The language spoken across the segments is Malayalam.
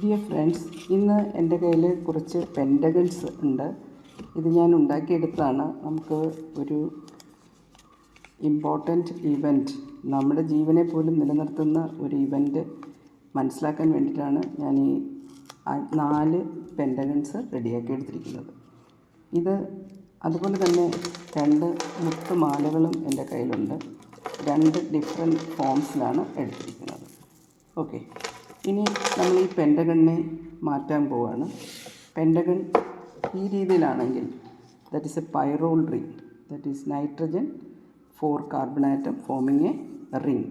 ഡിയർ ഫ്രണ്ട്സ് ഇന്ന് എന്റെ കയ്യിൽ കുറച്ച് പെൻഡഗൺസ് ഉണ്ട്. ഇത് ഞാൻ ഉണ്ടാക്കിയെടുത്താണ് നമുക്ക് ഒരു ഇമ്പോർട്ടന്റ് ഇവന്റ് നമ്മുടെ ജീവനെ പോലും നിലനിർത്തുന്ന ഒരു ഇവന്റ് മനസ്സിലാക്കാൻ വേണ്ടിയിട്ടാണ് ഞാൻ ഈ നാല് പെൻഡഗൺസ് റെഡിയാക്കി എടുത്തിരിക്കുന്നത് ഇത് അതുപോലെ തന്നെ രണ്ട് മുത്ത് മാലകളും എന്റെ കയ്യിലുണ്ട്. രണ്ട് ഡിഫറെന്റ് ഫോംസിലാണ് എടുത്തിരിക്കുന്നത്. ഓക്കെ ഇനി നമ്മൾ ഈ പെൻഡഗണിനെ മാറ്റാൻ പോവുകയാണ് പെൻഡഗൺ ഈ രീതിയിലാണെങ്കിൽ that is a pyrrole ring that is nitrogen four carbon atom forming a ring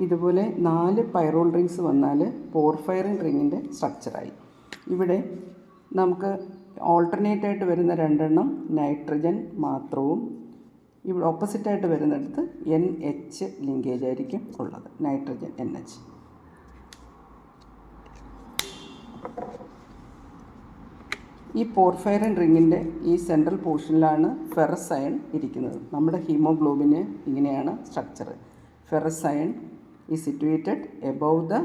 ഇതുപോലെ നാല് പൈറോൾ റിങ്സ് വന്നാൽ പോർഫയറിൻ റിങ്ങിന്റെ സ്ട്രക്ചറായി ഇവിടെ നമുക്ക് ഓൾട്ടർനേറ്റ് ആയിട്ട് വരുന്ന രണ്ടെണ്ണം നൈട്രജൻ മാത്രവും ഇവിടെ ഓപ്പോസിറ്റായിട്ട് വരുന്നിടത്ത് എൻ എച്ച് ലിങ്കേജ് ആയിരിക്കും ഉള്ളത് നൈട്രജൻ എൻ എച്ച് ഈ പോർഫൈറൻ റിങ്ങിന്റെ ഈ സെൻട്രൽ പോർഷനിലാണ് ഫെറസ് അയൺ ഇരിക്കുന്നത്. നമ്മുടെ ഹീമോഗ്ലോബിന് ഇങ്ങനെയാണ് സ്ട്രക്ചർ ഫെറസ് അയൺ ഈ situated above the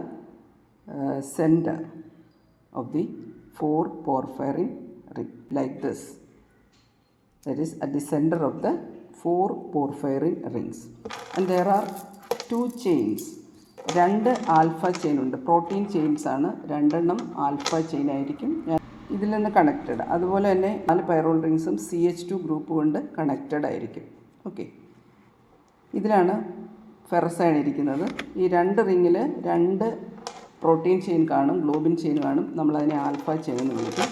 centre of the four porphyrin ring. Like this that is at the centre of the four porphyrin rings. And there are two chains രണ്ട് ആൽഫ ചെയിൻ ഉണ്ട്. പ്രോട്ടീൻ ചെയിൻസ് ആണ്. രണ്ടെണ്ണം ആൽഫ ചെയിൻ ആയിരിക്കും. ഞാൻ ഇതിൽ നിന്ന് കണക്റ്റഡ് അതുപോലെ തന്നെ നാല് പൈറോൾ റിങ്സും സി എച്ച് ടു ഗ്രൂപ്പ് കൊണ്ട് കണക്റ്റഡ് ആയിരിക്കും. ഓക്കെ ഇതിലാണ് ഫെറസൈൻ ഇരിക്കുന്നത്. ഈ രണ്ട് റിങ്ങിൽ രണ്ട് പ്രോട്ടീൻ ചെയിൻ കാണും ഗ്ലോബിൻ ചെയിൻ കാണും. നമ്മളതിനെ ആൽഫ ചെയിൻ എന്ന് വിളിക്കും.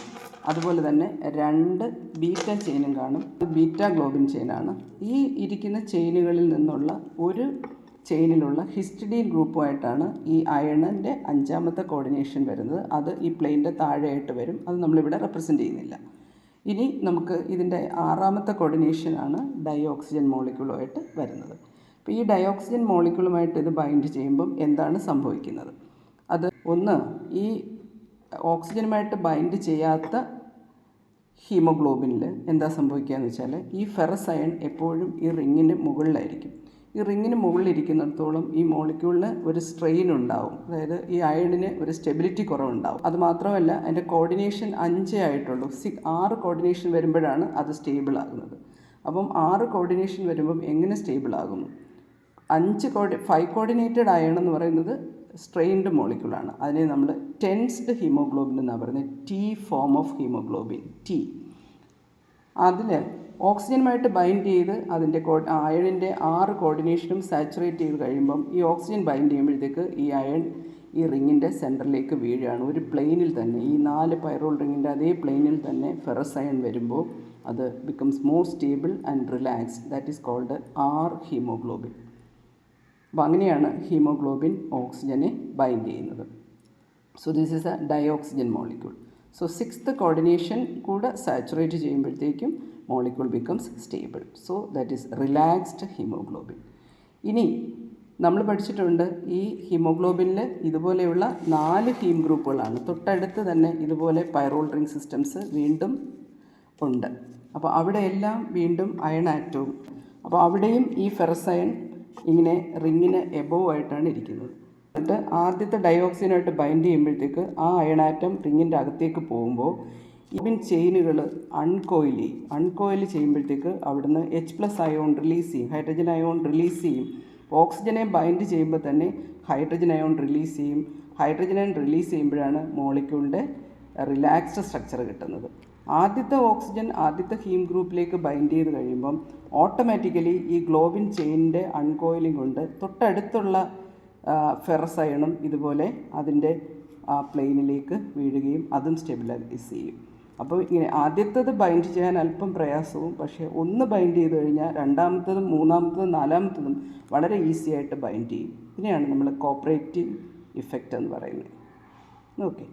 അതുപോലെ തന്നെ രണ്ട് ബീറ്റ ചെയിനും കാണും. ബീറ്റ ഗ്ലോബിൻ ചെയിനാണ് ഈ ഇരിക്കുന്ന ചെയിനുകളിൽ നിന്നുള്ള ഒരു ചെയിനിലുള്ള ഹിസ്റ്റഡീൻ ഗ്രൂപ്പുമായിട്ടാണ് ഈ അയണിന്റെ അഞ്ചാമത്തെ കോർഡിനേഷൻ വരുന്നത്. അത് ഈ പ്ലെയിന്റെ താഴെയായിട്ട് വരും. അത് നമ്മളിവിടെ റെപ്രസെന്റ് ചെയ്യുന്നില്ല. ഇനി നമുക്ക് ഇതിന്റെ ആറാമത്തെ കോർഡിനേഷനാണ് ഡൈ ഓക്സിജൻ മോളിക്യൂളുമായിട്ട് വരുന്നത്. അപ്പോൾ ഈ ഡൈ ഓക്സിജൻ മോളിക്യൂളുമായിട്ട് ഇത് ബൈൻഡ് ചെയ്യുമ്പം എന്താണ് സംഭവിക്കുന്നത്? അത് ഒന്ന് ഈ ഓക്സിജനുമായിട്ട് ബൈൻഡ് ചെയ്യാത്ത ഹീമോഗ്ലോബിനിൽ എന്താ സംഭവിക്കുക എന്ന് വെച്ചാൽ ഈ ഫെറസ് അയൺ എപ്പോഴും ഈ റിങ്ങിന്റെ മുകളിലായിരിക്കും. ഈ റിങ്ങിന് മുകളിലിരിക്കുന്നിടത്തോളം ഈ മോളിക്യൂളിന് ഒരു സ്ട്രെയിൻ ഉണ്ടാവും. അതായത് ഈ അയണിന് ഒരു സ്റ്റെബിലിറ്റി കുറവുണ്ടാവും. അത് മാത്രമല്ല അതിന്റെ കോർഡിനേഷൻ അഞ്ചേ ആയിട്ടുള്ളൂ. സി ആറ് കോർഡിനേഷൻ വരുമ്പോഴാണ് അത് സ്റ്റേബിൾ ആകുന്നത്. അപ്പം ആറ് കോർഡിനേഷൻ വരുമ്പം എങ്ങനെ സ്റ്റേബിൾ ആകുന്നു? അഞ്ച് കോഡി ഫൈവ് കോർഡിനേറ്റഡ് അയൺ എന്ന് പറയുന്നത് സ്ട്രെയിൻഡ് മോളിക്യൂളാണ് അതിനെ നമ്മൾ ടെൻസ്ഡ് ഹീമോഗ്ലോബിൻ എന്നാണ് പറയുന്നത്. T form of haemoglobin T. അതിൽ ഓക്സിജനുമായിട്ട് ബൈൻഡ് ചെയ്ത് അതിന്റെ കോ അയണിന്റെ ആറ് കോർഡിനേഷനും സാച്ചുറേറ്റ് ചെയ്ത് കഴിയുമ്പം ഈ ഓക്സിജൻ ബൈൻഡ് ചെയ്യുമ്പോഴത്തേക്ക് ഈ അയൺ ഈ റിങ്ങിന്റെ സെന്ററിലേക്ക് വീഴുകയാണ്. ഒരു പ്ലെയിനിൽ തന്നെ ഈ നാല് പൈറോൾ റിങ്ങിന്റെ അതേ പ്ലെയിനിൽ തന്നെ ഫെറസ് അയൺ വരുമ്പോൾ അത് becomes more stable and relaxed that is called R haemoglobin അപ്പോൾ അങ്ങനെയാണ് ഹീമോഗ്ലോബിൻ ഓക്സിജനെ ബൈൻഡ് ചെയ്യുന്നത്. So this is a dioxygen molecule so sixth coordination കൂടെ സാച്ചുറേറ്റ് ചെയ്യുമ്പോഴത്തേക്കും molecule becomes stable so that is relaxed haemoglobin ഇനി നമ്മൾ പഠിച്ചിട്ടുണ്ട് ഈ ഹീമോഗ്ലോബിനിൽ ഇതുപോലെയുള്ള നാല് ഹീം ഗ്രൂപ്പുകളാണ് തൊട്ടടുത്ത് തന്നെ ഇതുപോലെ പൈറോൾ റിംഗ് സിസ്റ്റംസ് വീണ്ടും ഉണ്ട്. അപ്പോൾ അവിടെയെല്ലാം വീണ്ടും അയൺ ആറ്റവും അപ്പോൾ അവിടെയും ഈ ഫെറസയൺ ഇങ്ങനെ റിങ്ങിന് എബോവ് ആയിട്ടാണ് ഇരിക്കുന്നത്. എന്നിട്ട് ആദ്യത്തെ ഡയോക്സിനായിട്ട് ബൈൻഡ് ചെയ്യുമ്പോഴത്തേക്ക് ആ അയണാറ്റം റിങ്ങിന്റെ അകത്തേക്ക് പോകുമ്പോൾ ഇവൻ ചെയിനുകൾ അൺകോയിൽ ചെയ്യും. അൺകോയിൽ ചെയ്യുമ്പോഴത്തേക്ക് അവിടുന്ന് എച്ച് പ്ലസ് അയോൺ റിലീസ് ചെയ്യും. ഹൈഡ്രജൻ അയോൺ റിലീസ് ചെയ്യും. ഓക്സിജനെ ബൈൻഡ് ചെയ്യുമ്പോൾ തന്നെ ഹൈഡ്രജൻ അയോൺ റിലീസ് ചെയ്യും. ഹൈഡ്രജൻ അയോൺ റിലീസ് ചെയ്യുമ്പോഴാണ് മോളിക്യൂളിന്റെ റിലാക്സ്ഡ് സ്ട്രക്ചർ കിട്ടുന്നത്. ആദ്യത്തെ ഓക്സിജൻ ആദ്യത്തെ ഹീം ഗ്രൂപ്പിലേക്ക് ബൈൻഡ് ചെയ്ത് കഴിയുമ്പം ഓട്ടോമാറ്റിക്കലി ഈ ഗ്ലോബിൻ ചെയിനിന്റെ അൺകോയിലിംഗ് കൊണ്ട് തൊട്ടടുത്തുള്ള ഫെറസ് ഇതുപോലെ അതിന്റെ ആ പ്ലെയിനിലേക്ക് വീഴുകയും അതും സ്റ്റെബിലൈസ് ചെയ്യും. അപ്പോൾ ഇങ്ങനെ ആദ്യത്തേത് ബൈൻഡ് ചെയ്യാൻ അല്പം പ്രയാസവും പക്ഷേ ഒന്ന് ബൈൻഡ് ചെയ്ത് കഴിഞ്ഞാൽ രണ്ടാമത്തതും മൂന്നാമത്തതും നാലാമത്തതും വളരെ ഈസി ആയിട്ട് ബൈൻഡ് ചെയ്യും. ഇതിനെയാണ് നമ്മൾ കോപ്പറേറ്റീവ് ഇഫക്റ്റ് എന്ന് പറയുന്നത്. ഓക്കെ.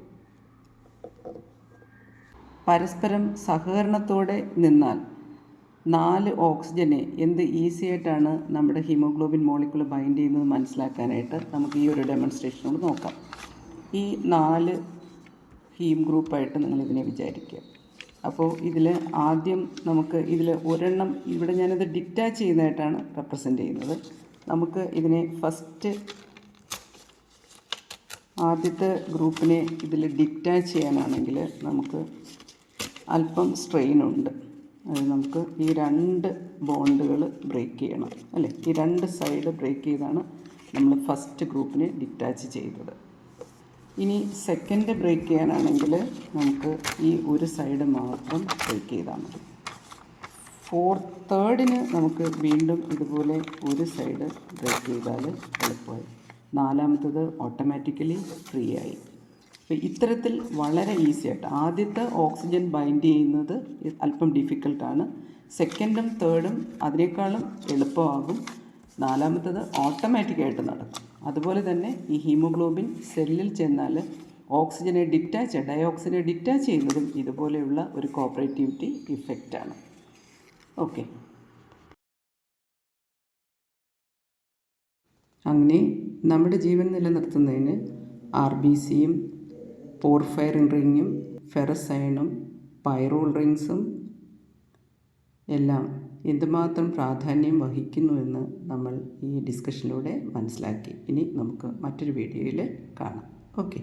പരസ്പരം സഹകരണത്തോടെ നിന്നാൽ നാല് ഓക്സിജനെ എന്ത് ഈസി ആയിട്ടാണ് നമ്മുടെ ഹീമോഗ്ലോബിൻ മോളിക്കുൾ ബൈൻഡ് ചെയ്യുന്നത് മനസ്സിലാക്കാനായിട്ട് നമുക്ക് ഈ ഒരു ഡെമോൺസ്ട്രേഷനോട് നോക്കാം. ഈ നാല് ഹീം ഗ്രൂപ്പായിട്ട് നിങ്ങളിതിനെ വിചാരിക്കുക. അപ്പോൾ ഇതിൽ ആദ്യം നമുക്ക് ഇതിൽ ഒരെണ്ണം ഇവിടെ ഞാനത് ഡിറ്റാച്ച് ചെയ്യുന്നതായിട്ടാണ് റെപ്രസെന്റ് ചെയ്യുന്നത്. നമുക്ക് ഇതിനെ ഫസ്റ്റ് ആദ്യത്തെ ഗ്രൂപ്പിനെ ഇതിൽ ഡിറ്റാച്ച് ചെയ്യാനാണെങ്കിൽ നമുക്ക് അല്പം സ്ട്രെയിൻ ഉണ്ട്. അത് നമുക്ക് ഈ രണ്ട് ബോണ്ടുകൾ ബ്രേക്ക് ചെയ്യണം അല്ലേ? ഈ രണ്ട് സൈഡ് ബ്രേക്ക് ചെയ്താണ് നമ്മൾ ഫസ്റ്റ് ഗ്രൂപ്പിനെ ഡിറ്റാച്ച് ചെയ്തത്. ഇനി സെക്കൻഡ് ബ്രേക്ക് ചെയ്യാനാണെങ്കിൽ നമുക്ക് ഈ ഒരു സൈഡ് മാത്രം ബ്രേക്ക് ചെയ്താൽ മതി. ഫോർ തേർഡിന് നമുക്ക് വീണ്ടും ഇതുപോലെ ഒരു സൈഡ് ബ്രേക്ക് ചെയ്താൽ എളുപ്പമായി. നാലാമത്തത് ഓട്ടോമാറ്റിക്കലി ഫ്രീ ആയി. ഇത്തരത്തിൽ വളരെ ഈസി ആയിട്ട്. ആദ്യത്തെ ഓക്സിജൻ ബൈൻഡ് ചെയ്യുന്നത് അല്പം ഡിഫിക്കൽട്ടാണ് സെക്കൻഡും തേർഡും അതിനേക്കാളും എളുപ്പമാകും. നാലാമത്തത് ഓട്ടോമാറ്റിക്കായിട്ട് നടക്കും. അതുപോലെ തന്നെ ഈ ഹീമോഗ്ലോബിൻ സെല്ലിൽ ചെന്നാൽ ഓക്സിജനെ ഡിറ്റാച്ച് ഡയോക്സിനെ ഡിറ്റാച്ച് ചെയ്യുന്നതും ഇതുപോലെയുള്ള ഒരു കോപ്പറേറ്റിവിറ്റി ഇഫക്റ്റാണ് ഓക്കെ അങ്ങനെ നമ്മുടെ ജീവൻ നിലനിർത്തുന്നതിന് ആർ ബി സിയും പോർഫയറിൻ റിങ്ങും ഫെറസ് അയണും പൈറോൾ റിങ്സും എല്ലാം എന്തുമാത്രം പ്രാധാന്യം വഹിക്കുന്നുവെന്ന് നമ്മൾ ഈ ഡിസ്കഷനിലൂടെ മനസ്സിലാക്കി. ഇനി നമുക്ക് മറ്റൊരു വീഡിയോയിൽ കാണാം. ഓക്കെ.